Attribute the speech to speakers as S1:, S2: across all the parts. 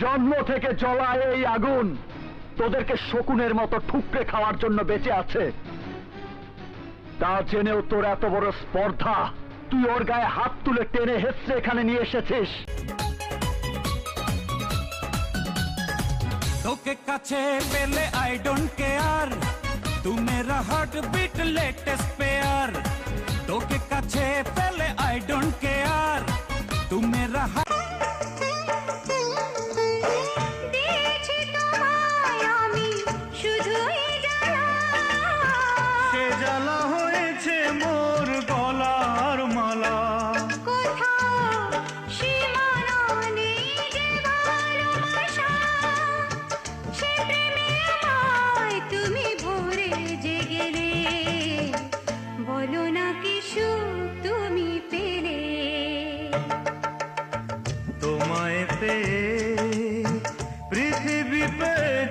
S1: জন্ম থেকে জ্বলা এই আগুন। তোদেরকে শকুনের মতো ঠুকরে খাওয়ার জন্য বেঁচে আছে। তা জেনেও তোর এত বড় স্পর্ধা। তুই ওর গায়ে হাত তুলে টেনে হেসে এখানে নিয়ে এসেছিস।
S2: তোকে কাছে পেলে আই ডোন্ট কেয়ার তু মেরা হার্ট বিট লেটেস্ট পেয়ার তোকে কাছে পেলে আই ডোন্ট কেয়ার তু মেরা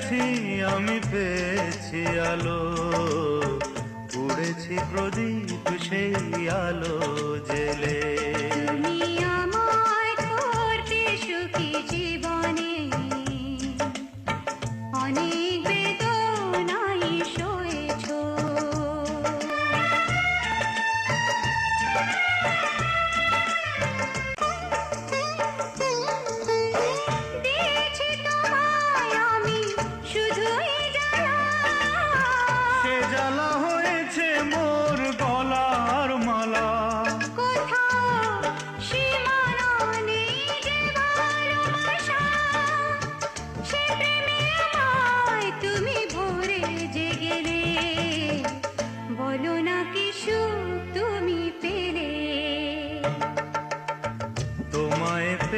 S3: পেয়েছি আমি পেয়েছি আলো। উড়েছি প্রদীপ সেই আলো জেলে।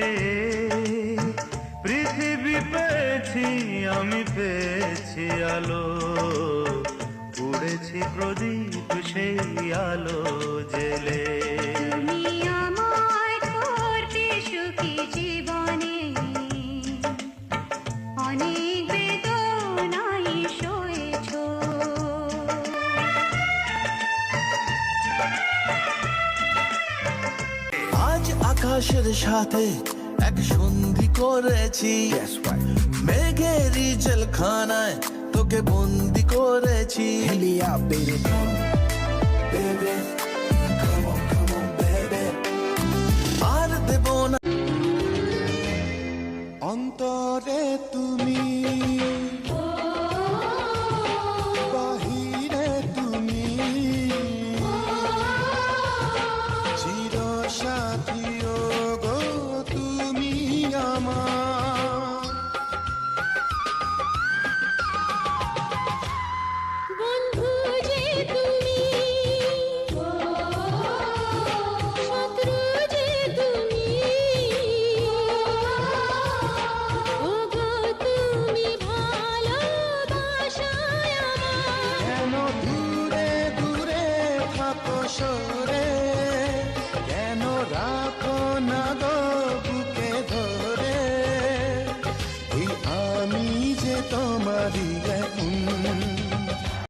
S3: পেয়ে পৃথিবী পেয়েছি আমি পেয়েছি আলো। উড়েছি প্রদীপ সেই আলো জেলে।
S4: আকাশের সাথে এক সন্ধি করেছি। মেঘেরি জেলখানায় তোকে বন্দি করেছি।
S5: হিলিয়া বেরে বেবে অন্তরে তুই किशोर